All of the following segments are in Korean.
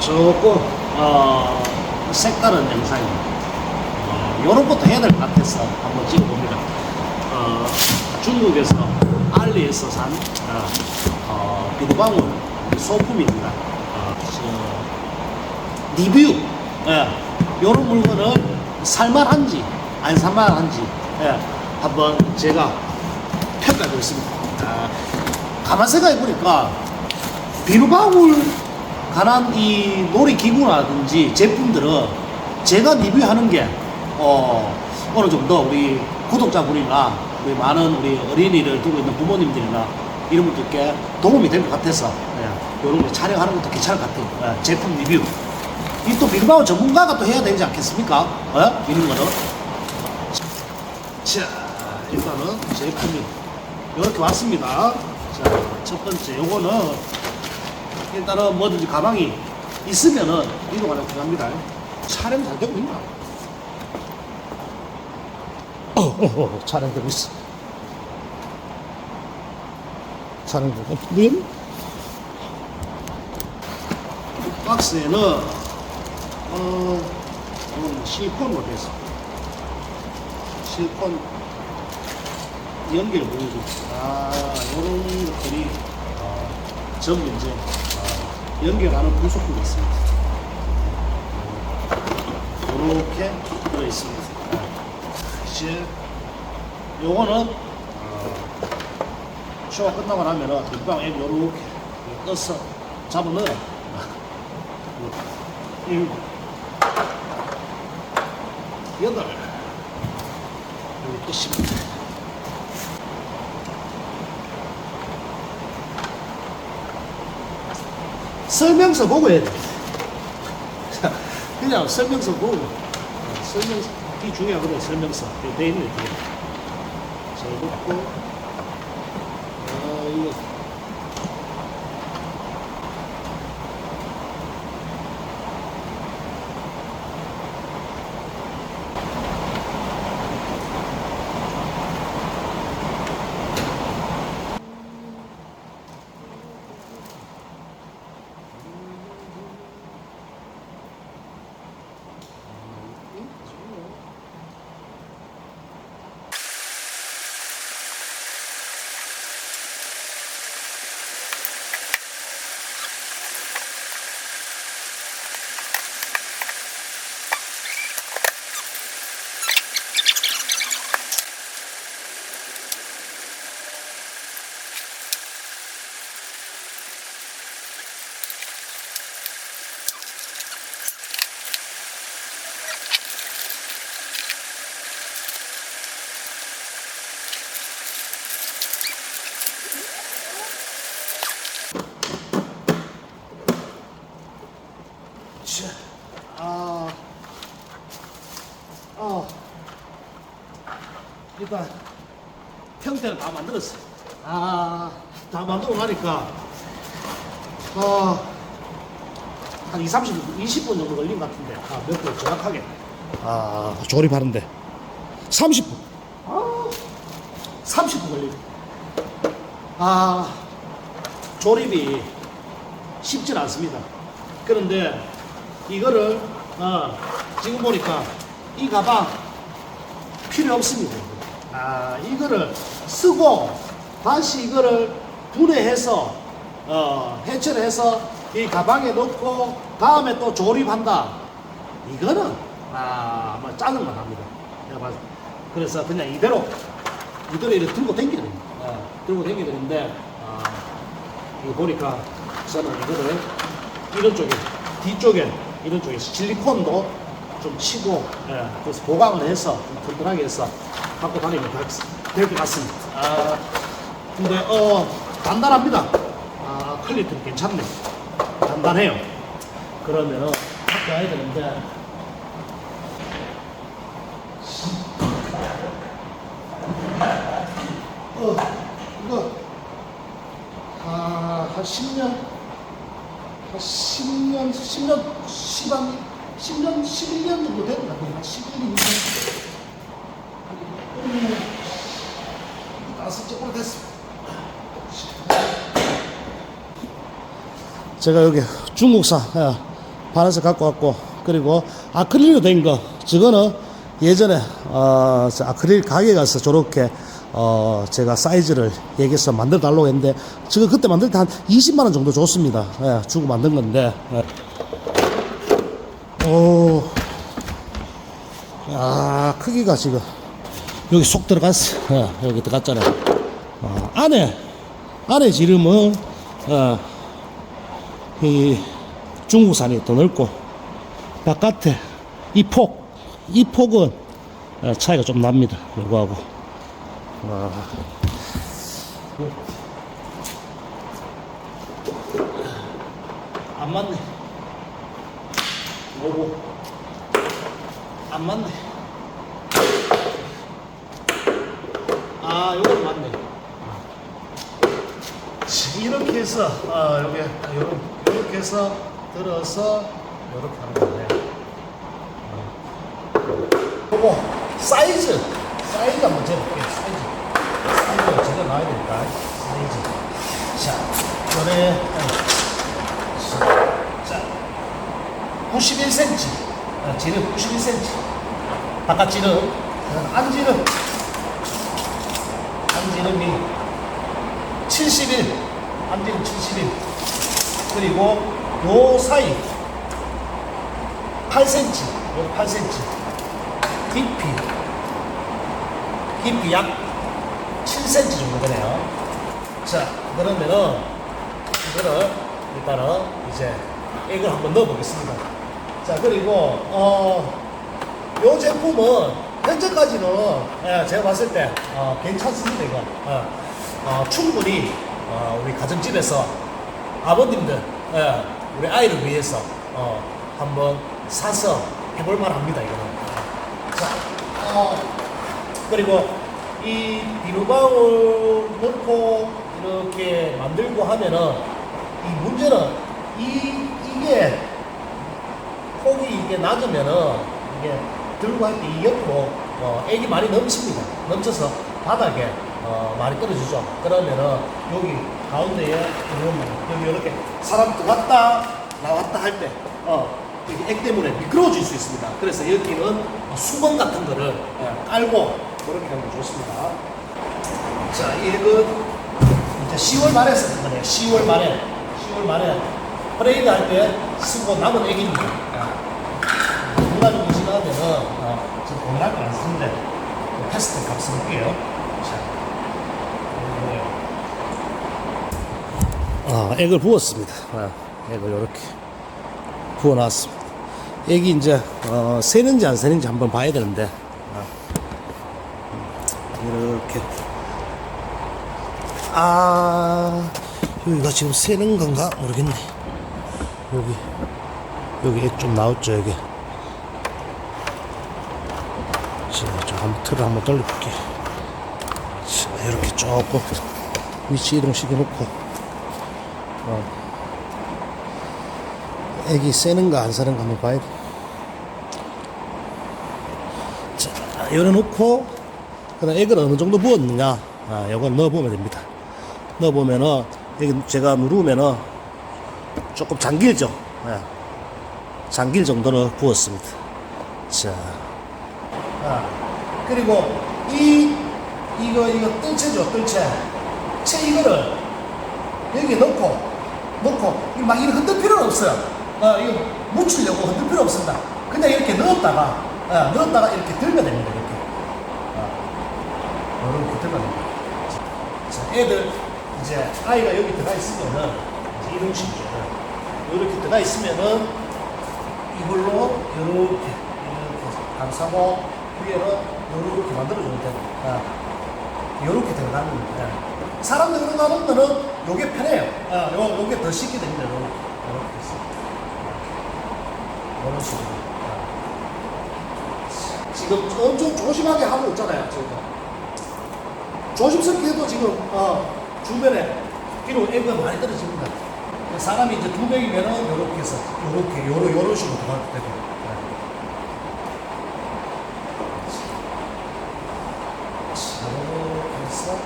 조금 어, 색다른 영상입니다. 어, 요런 것도 해야 될 것 같아서 한번 찍어봅니다. 어, 중국에서 알리에서 산 어, 어, 비누방울 소품입니다. 어, 저, 리뷰 예, 요런 물건을 살만한지 안 살만한지 예, 한번 제가 평가해 보겠습니다. 아, 가만 생각해 보니까 비누방울 관한 이 놀이기구라든지 제품들은 제가 리뷰하는 게 어, 어느 정도 우리 구독자분이나 우리 많은 우리 어린이를 두고 있는 부모님들이나 이런 분들께 도움이 될 것 같아서 예, 이런 거 촬영하는 것도 괜찮을 것 같아요. 예, 제품 리뷰. 이또 비누방울 전문가가 또 해야 되지 않겠습니까? 어? 이런 거는. 자, 일단은 제품이 이렇게 왔습니다. 자, 첫 번째 요거는 일단은 뭐든지 가방이 있으면은 이동하는 필요합니다. 촬영 잘 되고 있나? 어, 어, 어, 촬영되고 있어. 촬영되고 있는 박스에는 어, 이건 실리콘으로 돼서 실리콘 연결 보여주고 아 이런 것들이 어, 전부 이제 어, 연결하는 부속품이 있습니다. 이렇게 들어 있습니다. 이제 요거는 어, 쇼가 끝나고 나면은 뒷방 앱 요렇게 떠서 잡으면 일곱 여덟. 여기 끝입니다 설명서 보고 해야 돼. 자, 그냥 설명서 보고, 어, 설명서, 이 중요하거든, 설명서. 돼 있네, 뒤에. 잘 듣고, 아, 어, 일단 형태를 다 만들었어요. 아, 다 만들고 나니까, 어, 한 2, 30, 20분 정도 걸린 것 같은데, 아, 몇 분 정확하게. 아, 조립하는데. 30분. 아, 30분 걸리네. 아, 조립이 쉽진 않습니다. 그런데 이거를 어, 지금 보니까 이 가방 필요 없습니다. 아 이거를 쓰고 다시 이거를 분해해서 어, 해체를 해서 이 가방에 넣고 다음에 또 조립한다. 이거는 아, 아마 짜증만 납니다. 그래서 그냥 이대로 이대로 이렇게 들고 됩니다. 어, 들고 다니게 되는데 아, 이거 보니까 저는 이거를 이런 쪽에 뒤쪽에 이런 쪽에 실리콘도 좀 치고 예, 그래서 보강을 해서 좀 튼튼하게 해서 갖고 다니면 될 것 같습니다. 아 근데 어 단단합니다. 아 퀄리티는 괜찮네. 단단해요. 그러면은 가야 되는데 어 이거 아, 한 10년, 한 10년, 10년, 10년, 10년, 11년 정도 됐나? 한 11년, 2년. 다섯 째 오래됐어. 제가 여기 중국산 예, 반에서 갖고 왔고 그리고 아크릴로 된 거 저거는 예전에 어, 저 아크릴 가게 가서 저렇게 어, 제가 사이즈를 얘기해서 만들어 달라고 했는데 저거 그때 만들 때 한 20만 원 정도 줬습니다. 예, 주고 만든 건데. 예. 오. 야, 크기가 지금 여기 속 들어갔어. 예, 여기 들어갔잖아요. 어, 안에 안에 지름은 어, 이 중국산이 더 넓고 바깥에 이 폭, 이 폭은 어, 차이가 좀 납니다. 요거하고. 아. 안 맞네. 오고 안 맞네. 아, 요건 맞네. 이렇게 해서 아, 여기 요렇게, 이렇게 해서 들어서 이렇게 하는 거네. 요거 사이즈 사이즈 한번 재볼게요. 사이즈 사이즈가 제대로 나와야 되니까 사이즈. 자, 자, 91cm. 아, 지름 91cm. 바깥 지름, 안 지름. 안 지름이 71. 안지름 71. 그리고 요 사이 8cm. 요 8cm. 깊이. 깊이 약 7cm 정도 되네요. 자, 그러면은 이거를 일단은 이제 액을 한번 넣어 보겠습니다. 자, 그리고 어, 요 제품은 현재까지는 예, 제가 봤을 때 어, 괜찮습니다. 이거 어, 어, 충분히 어, 우리 가정집에서 아버님들 예, 우리 아이를 위해서 어, 한번 사서 해볼 만 합니다. 이거는. 자, 어, 그리고 이 비누방울 넣고 이렇게 만들고 하면은 이 문제는 이 이게 폭이 이게 낮으면은 이게 들고 할 때 이 옆으로 어, 액이 많이 넘칩니다. 넘쳐서 바닥에 어, 많이 떨어지죠. 그러면은 여기 가운데에 이런 여기 이렇게 사람 들어갔다 나왔다 할 때 어, 이게 액 때문에 미끄러워질 수 있습니다. 그래서 여기는 수건 같은 거를 예, 깔고 그렇게 하면 좋습니다. 자, 이 액은 이제 10월 말에 쓰는 거네요. 10월 말에 10월 말에 퍼레이드 할 때 쓰고 남은 액입니다. 누가 좀 지나면은 어, 지금 공략을 안 쓰는데 테스트 값 써볼게요. 자, 아, 액을 부었습니다. 아, 액을 이렇게 부어놨습니다. 액이 이제 어, 새는지 안 새는지 한번 봐야 되는데 아, 이렇게 아 여기가 지금 새는 건가 모르겠네. 여기 여기 액 좀 나왔죠 여기. 자, 좀 한번 틀을 한번 돌려볼게. 자, 이렇게 조금 위치 이동시켜 놓고, 어, 액이 새는가 안 새는가 한번 봐야 돼. 자, 열어놓고, 그 다음 액을 어느 정도 부었느냐, 아, 요건 넣어보면 됩니다. 넣어보면은, 여기 제가 누르면은 조금 잠길죠. 예. 잠길 정도는 부었습니다. 자. 아, 그리고 이 이거 이거 뜰채죠 뜰채. 채 이거를 여기 넣고 넣고 막 이렇게 흔들 필요는 없어요. 어, 이거 묻히려고 흔들 필요 없습니다. 그냥 이렇게 넣었다가 어, 넣었다가 이렇게 들면 됩니다 이렇게. 어, 이렇게 들면 됩니다. 자, 애들 이제 아이가 여기 들어가 있으면은 이제 이런 식이죠 이렇게 들어가 있으면은 이걸로 이렇게 이렇게 감싸고 위에는 이렇게 만들어주면 돼요. 아, 이렇게 들어가는 거예요. 사람들 들어가는 거는 요게 편해요. 아, 요, 요게 더 쉽게 됩니다. 요렇게. 요렇게 해서. 이런 식으로. 아. 지금 엄청 조심하게 하고 있잖아요. 지금. 조심스럽게 해도 지금, 어, 주변에 뒤로 액가 많이 떨어집니다. 사람이 이제 두 명이면은 요렇게 해서, 요렇게, 요런, 요런 식으로 들어가도 되고. 네. 이렇게 해서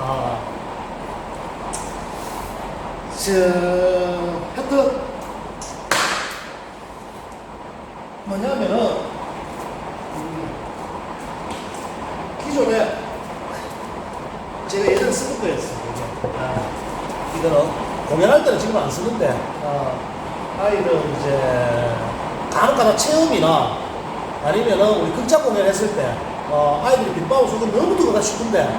아 저, 하여튼, 뭐냐면은, 음, 기존에 제가 예전에 쓰는 거였어요. 아, 이거는 공연할 때는 지금 안 쓰는데, 어, 아이들 이제 간혹가다 체험이나 아니면은 우리 극장 공연했을 때, 어, 아이들이 빈방울 속에 너무 들어가 싶은데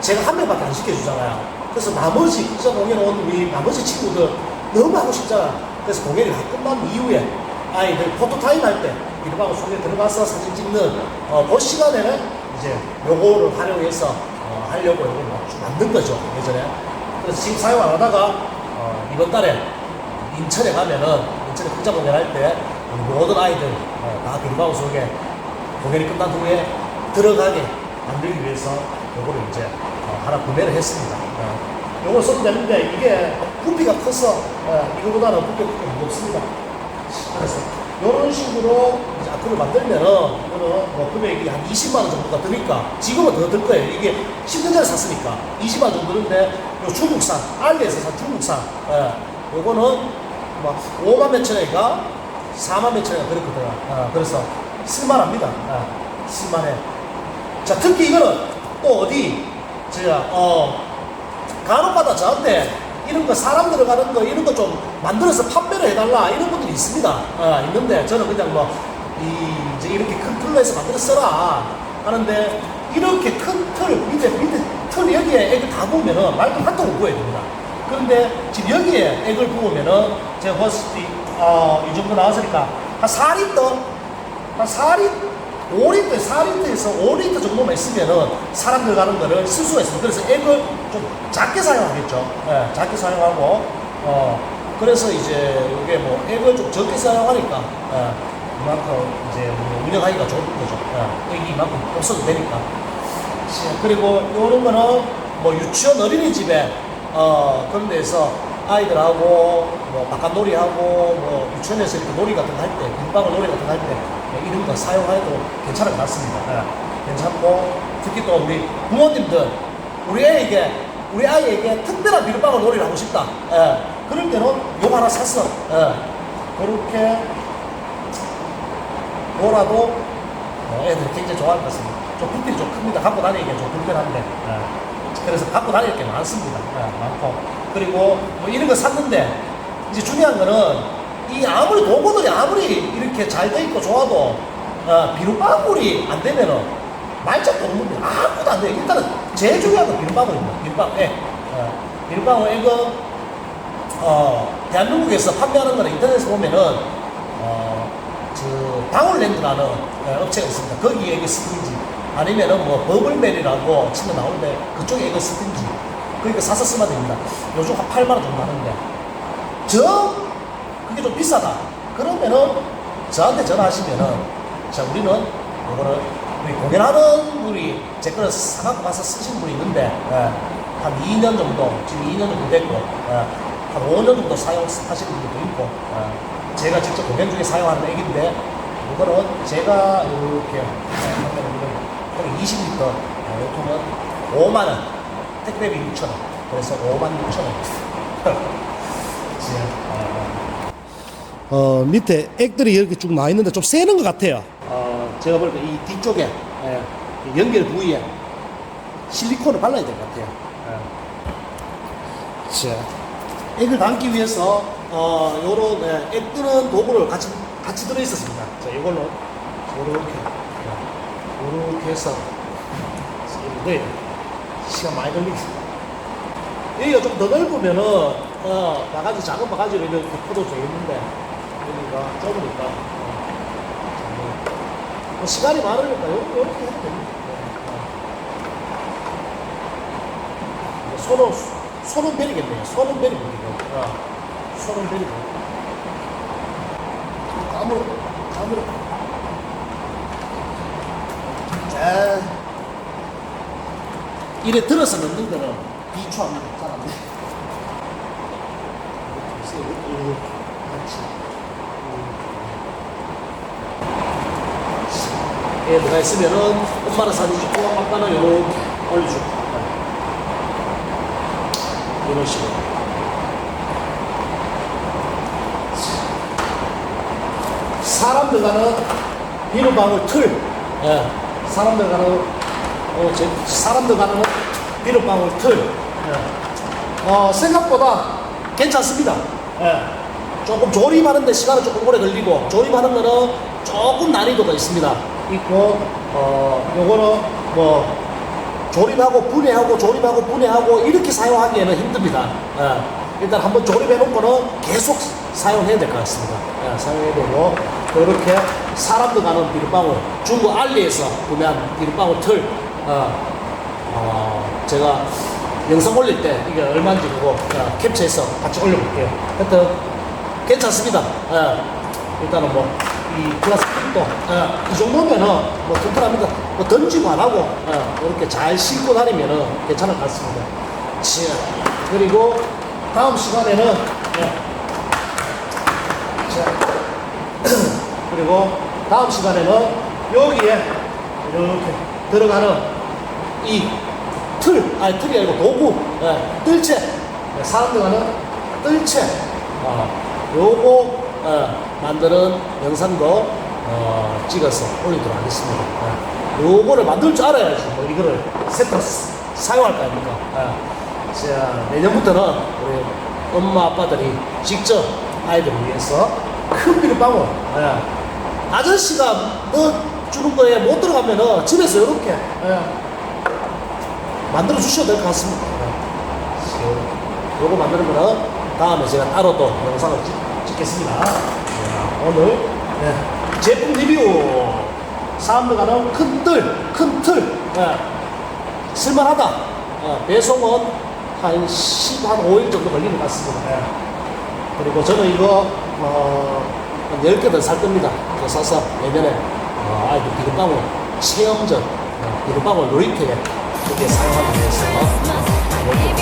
제가 한 명밖에 안 시켜주잖아요. 그래서 나머지 극장 공연 온 우리 나머지 친구들 너무 하고 싶잖아. 그래서 공연이 다 끝난 이후에 아이들 포토타임 할때 빈방울 속에 들어가서 사진 찍는 어, 그 시간에는 이제 요거를 활용해서 어, 하려고 요걸 뭐 만든 거죠 예전에. 그래서 지금 사용 안 하다가 어, 이번 달에 인천에 가면은 인천에 극장 공연할 때 모든 아이들 어, 다 빈방울 속에 공연이 끝난 후에 들어가게 만들기 위해서 요거를 이제 어, 하나 구매를 했습니다. 어, 요걸 써도 되는데 이게 부피가 커서 어, 이거보다는 부피가 크게 무겁습니다. 그래서 이런 식으로 이제 악플을 만들면은 이거는 뭐 금액이 한 20만 원 정도가 드니까 지금은 더 들 거예요. 이게 10년 전에 샀으니까 20만 원 정도 드는데 요 중국산 알리에서 산 중국산 예, 요거는 뭐 5만 몇천 원인가 4만 몇천 원인가 그렇거든요. 어, 그래서 쓸만합니다. 예, 쓸만해. 자 특히 이거는 또 어디 제가 어 간혹가다 저한테 이런 거 사람 들어가는 거 이런 거 좀 만들어서 판매를 해달라 이런 분들이 있습니다. 어, 있는데 저는 그냥 뭐 이, 이제 이렇게 큰 틀로 해서 만들어 써라 하는데 이렇게 큰 틀 밑에 밑에 틀 여기에 액을 다 부으면은 말도 한 통을 부어야 됩니다. 그런데 지금 여기에 액을 부으면은 봤을 때 어, 이 정도 나왔으니까 한 4리터 한 4리터 5리터, 4리터에서 5리터 정도만 있으면은 사람 들 가는 거를 쓸 수가 있습니다. 그래서 액을 좀 작게 사용하겠죠. 예, 작게 사용하고, 어, 그래서 이제 이게 뭐 액을 좀 적게 사용하니까, 예, 이만큼 이제 뭐 운영하기가 좋은 거죠. 예, 액이 이만큼 없어도 되니까. 자, 그리고 요런 거는 뭐 유치원 어린이집에, 어, 그런 데서 아이들하고 뭐 바깥 놀이하고 뭐 유치원에서 이렇게 놀이 같은 거 할 때, 빈방울 놀이 같은 거 할 때 이런 거 사용해도 괜찮을 것 같습니다. 예, 괜찮고 특히 또 우리 부모님들 우리 애에게 우리 아이에게 특별한 빈방울 놀이를 하고 싶다. 예, 그럴 때는 요 하나 샀어. 예, 그렇게 뭐라도 어, 애들이 굉장히 좋아할 것 같습니다. 좀 부피가 좀 큽니다. 갖고 다니기가 좀 불편한데. 예. 그래서 갖고 다닐 게 많습니다. 예, 많고. 그리고 뭐 이런 거 샀는데, 이제 중요한 거는 이 아무리 도구들이 아무리 이렇게 잘 돼 있고 좋아도, 어, 비눗방울이 안 되면은 말짝도 없는 거 아무것도 안 돼요. 일단은 제일 중요한 건 비눗방울입니다. 비눗방울. 예. 어, 비눗방울 이거, 어, 대한민국에서 판매하는 거는 인터넷에서 보면은, 어, 그 방울랜드라는 어, 업체가 있습니다. 거기에 이게 쓰든지 아니면은 뭐 버블멜이라고 치면 나오는데 그쪽에 이거 쓰든지 그러니까 사서 쓰면 됩니다. 요즘 한 8만 원 정도 하는데 저 그게 좀 비싸다. 그러면은 저한테 전화하시면은 자 우리는 이거를 우리 공연하는 분이 제 거를 사갖고 가서 쓰신 분이 있는데 예, 한 2년 정도 지금 2년 정도 됐고 예, 한 5년 정도 사용하시는 분도 있고 예, 제가 직접 공연 중에 사용하는 액인데 이거는 제가 이렇게 한 20리터 이 통은 5만 원 택배비 6천 원. 그래서 5만 6천 원 어, 밑에 액들이 이렇게 쭉 나와 있는데 좀 세는 것 같아요. 어, 제가 볼때 이 뒤쪽에 예, 이 연결 부위에 실리콘을 발라야 될 것 같아요. 예. 자, 액을 담기 위해서 어, 요런 예, 액 뜨는 도구를 같이 같이 들어 있었습니다. 자, 이걸로 이렇게 이렇게 해서 이렇게 넣어야 돼요. 시간 많이 걸리겠습니다. 여기가 좀 더 넓으면은 어, 바가지 작은 바가지로 이렇게 퍼도 되겠는데 여기가 좁으니까 어, 뭐 시간이 많으니까 요, 요렇게 해도 됩니다. 네. 뭐 손은 손은 베리겠네요. 손은 베리고 어, 손은 베리고 아무 아무 자 이래 들어서 넣는 거는 비추합니다. 사람들. 이렇게 뭐가 있으면은 엄마는 사주시고 아빠는 이렇게 올려주고 이런 식으로 사람들 간의 비루방울 틀 예. 사람들 간의 어, 제, 사람들 간의 비루방울 틀 예. 어, 생각보다 괜찮습니다 예. 조금 조립하는데 시간은 조금 오래 걸리고 조립하는 거는 조금 난이도가 있습니다. 있고 어, 요거는 뭐 조립하고 분해하고 조립하고 분해하고 이렇게 사용하기에는 힘듭니다. 예. 일단 한번 조립해 놓고는 계속 사용해야 될 것 같습니다. 예, 사용해야 되고 이렇게 사람들 가는 비눗방울 중국 알리에서 구매한 비눗방울 틀 어, 어, 제가 영상 올릴 때 이게 얼마인지 그거 어, 캡처해서 같이 올려볼게요. 하여튼 괜찮습니다. 예. 일단은 뭐, 이 플라스틱도, 예, 이 정도면은 뭐 튼튼합니다. 뭐 던지고 안 하고, 예, 이렇게 잘 신고 다니면은 괜찮을 것 같습니다. 자, 그리고 다음 시간에는, 예. 자, 그리고 다음 시간에는 여기에 이렇게 들어가는 이 틀, 아니 틀이 아니고 도구, 예, 뜰채, 예, 사람들 하는 뜰채, 어, 요거 어, 만드는 영상도 어, 찍어서 올리도록 하겠습니다. 예. 요거를 만들 줄 알아야지 뭐 이거를 세트 사용할 거 아닙니까? 예. 자, 내년부터는 우리 엄마 아빠들이 직접 아이들을 위해서 큰 비눗방울 예. 아저씨가 너 주는 거에 못 들어가면은 집에서 이렇게 예. 만들어 주셔도 될 것 같습니다. 예. 요거 만드는 거는 다음에 제가 따로 또 영상을 찍, 겠습니다 오늘 네, 제품 리뷰 사람들 가는 큰 뜰, 큰 틀, 예. 쓸만하다. 예, 배송은 한 10, 한 5일 정도 걸리는 것 같습니다. 예. 그리고 저는 이거 어, 한 10개 더살 겁니다. 더 사서 내년에 어, 아이들 비눗방울 체험전 어, 비눗방울 놀이터에 그렇게 어, 이렇게